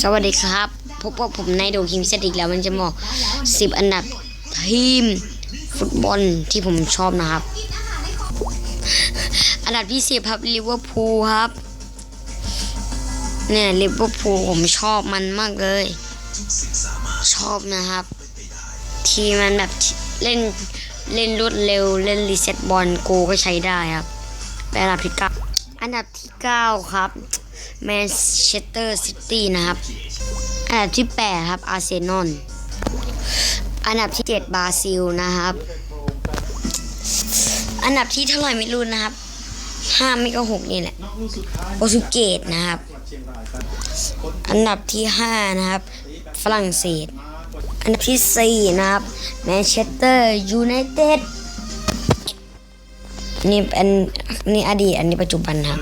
สวัสดีครับ พบกับผมในโดคิมเซตอีกแล้วมันจะบอกสิบอันดับทีมฟุตบอลที่ผมชอบนะครับ อันดับที่สิบครับลิเวอร์พูลครับ เนี่ยลิเวอร์พูลผมชอบมันมากเลย ชอบนะครับ ทีมมันแบบเล่นเล่นรวดเร็วเล่นรีเซ็ตบอลโกก็ใช้ได้ครับ เป็นอันดับที่เก้าอันดับที่เก้าครับ แมนเชสเตอร์ซิตี้นะครับ อันดับที่แปดครับอาร์เซนอล อันดับที่เจ็ดบราซิลนะครับ อันดับที่เท่าไหร่ไม่รู้นะครับห้าไม่ก็หกนี่แหละโปรตุเกสนะครับ อันดับที่ห้านะครับ ฝรั่งเศส อันดับที่สี่นะครับแมนเชสเตอร์ยูไนเต็ดนี่เป็นนี่อดีตอันนี้ปัจจุบันครับ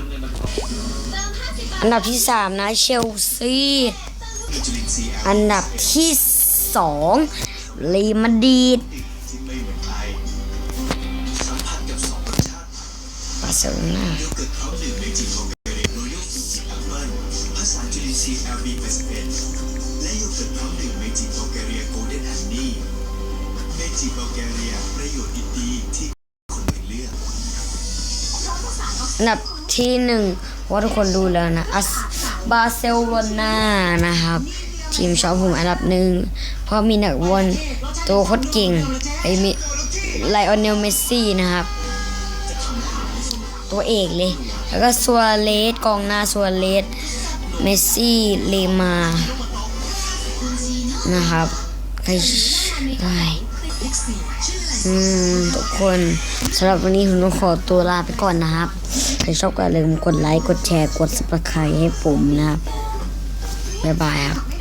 อันดับที่สามนะเชลซีอันดับที่สองลีมาดริดบาร์เซโลนาภาษาจุลินทรีย์ LB 81และโยเกิร์ตพร้อมดื่มเมจิบัลแกเรียโกลเดนฮันนี่เมจิบัลแกเรียประโยชน์ดีๆที่คนอื่นเลือกอันดับที่หนึ่ง ว่าทุกคนดูแล้วนะอัสบาร์เซโลนานะครับ ทีมชอบผมอันดับหนึ่ง เพราะมีนักบอลตัวโคตรเก่งไอมีไลออนเนลเมสซี่นะครับ ตัวเอกเลย แล้วก็ซัวเรสกองหน้าซัวเรสเมสซี่เลมานะครับใครใคร อืมทุกคนสำหรับวันนี้ผมต้องขอตัวลาไปก่อนนะครับ ใครชอบก็อย่าลืมกดไลค์ กดแชร์ กด subscribe ให้ผมนะครับ บ๊ายบายครับ